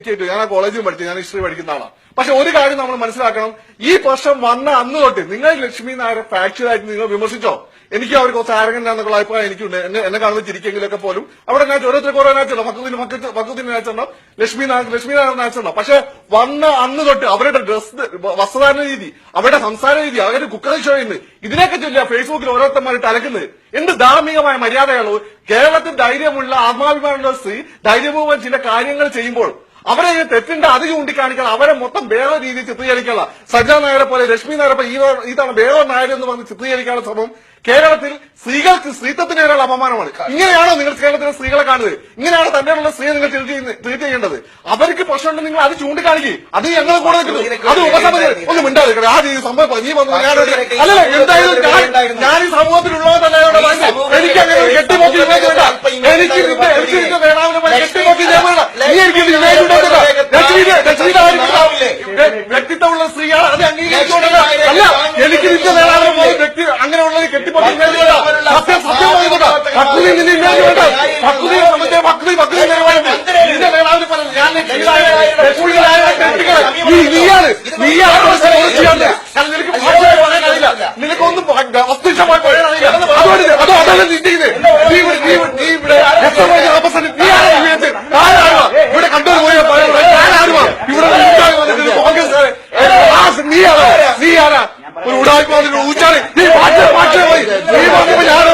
ഞാൻ ആ കോളേജിൽ പഠിച്ചു. ഞാൻ ഹിസ്റ്ററി പഠിക്കുന്ന ആളാണ് പക്ഷെ ഒരു കാര്യം നമ്മൾ മനസ്സിലാക്കണം. ഈ പ്രശ്നം വന്ന അന്ന് തൊട്ട് നിങ്ങൾ ലക്ഷ്മി നായരെ ഫാക്ച്വൽ ആയിട്ട് നിങ്ങൾ വിമർശിച്ചോ? എനിക്ക് അവർ കുറച്ച് ആരങ്ങനാന്നുള്ള അഭിപ്രായം എനിക്കുണ്ട്. എന്നെ എന്നെ കാണുന്ന ചിരിക്കെങ്കിലൊക്കെ പോലും. അവിടെ ഞാൻ ഓരോരുത്തർക്ക് ഓരോ നാച്ചുണ്ടോ മക്കത്തിന് മക്കത്ത് മക്കത്തിന് നാച്ചുണ്ടോ ലക്ഷ്മി നായർ ലക്ഷ്മി നായർ നാച്ചുണ്ടോ പക്ഷെ വന്ന അന്ന് തൊട്ട് അവരുടെ ഡ്രസ് വസ്ത്രധാരണ രീതി അവരുടെ സംസാര രീതി അവരുടെ കുക്കറി ഷോ ഇന്ന് ഇതിനൊക്കെ ചൊല്ലിയ ഫേസ്ബുക്കിൽ ഓരോരുത്തന്മാരിട്ട് അലക്കുന്നത് എന്ത് ധാർമ്മികമായ മര്യാദകളോ കേരളത്തിൽ ധൈര്യമുള്ള ആത്മാഭിമാനമുള്ള സ്ത്രീ ധൈര്യപൂർവം ചില കാര്യങ്ങൾ ചെയ്യുമ്പോൾ അവരെ തെറ്റിന്റെ അത് ചൂണ്ടിക്കാണിക്കണം അവരെ മൊത്തം വേറെ രീതിയിൽ ചിത്രീകരിക്കാനുള്ള. സജ്ജ നായരെ പോലെ രശ്മി നായരെ പോലെ ഇതാണ് വേറെ നായർ എന്ന് പറഞ്ഞ് ചിത്രീകരിക്കാനുള്ള ശ്രമം കേരളത്തിൽ സ്ത്രീകൾക്ക് സ്ത്രീത്വത്തിന് അപമാനമാണ്. ഇങ്ങനെയാണോ നിങ്ങൾ കേരളത്തിലെ സ്ത്രീകളെ കാണുന്നത്? ഇങ്ങനെയാണോ തന്നെയുള്ള സ്ത്രീയെ നിങ്ങൾ ട്രീറ്റ് ചെയ്യേണ്ടത്? അവർക്ക് പ്രശ്നമുണ്ട് നിങ്ങൾ അത് ചൂണ്ടിക്കാണിക്കും. അത് ഞങ്ങൾ കൂടെ അത് ഉപസമിതി ഒന്ന് മിണ്ടാതിരിക്കട്ടെ ആ രീതി സംഭവം നീ വന്നു. ഞാൻ എന്തായാലും ഞാൻ ഈ സമൂഹത്തിലുള്ളതല്ല. എനിക്ക് അങ്ങനെ കെട്ടിമോക്കി എനിക്ക് എനിക്ക് നിന്റെ വേണാവിനെ കെട്ടിമോക്കി ഇതേ വേണ്ട നീ എനിക്ക് ഒരു ഇമേജ് ഉണ്ടാക്കില്ല രശ്മിയുടെ രശ്മിയുടെ വ്യക്തിത്വമുള്ള സ്ത്രീയാണ് അത് അംഗീകരിച്ചുകൊണ്ടല്ല. അല്ല എനിക്ക് നിന്റെ നേടാനും വ്യക്തി അങ്ങനെയുള്ള വേണ്ട സത്യം സത്യം പറയുന്നുണ്ട് ഭക്തി നിന്റെ ഇമേജ് വേണ്ട. ഭക്തി നമ്മുടെ ഭക്തി ഭക്തി നിന്റെ വേണാവിനെ പോലെ ഞാൻ നീയാണ്. നീയാണ് നിനക്ക് ഭാഷ പറയാൻ അറിയില്ല. നിനക്കൊന്നും അസ്തിഷമായി പറയാൻ അതോടെ അതോ നിന്റെ നീ ചെയ്യുന്നത് നീ ഉണ്ടാക്കി ഊച്ചാണ് നീ മാറ്റേ മാറ്റേ പോയി നീ പറഞ്ഞപ്പോ ഞാൻ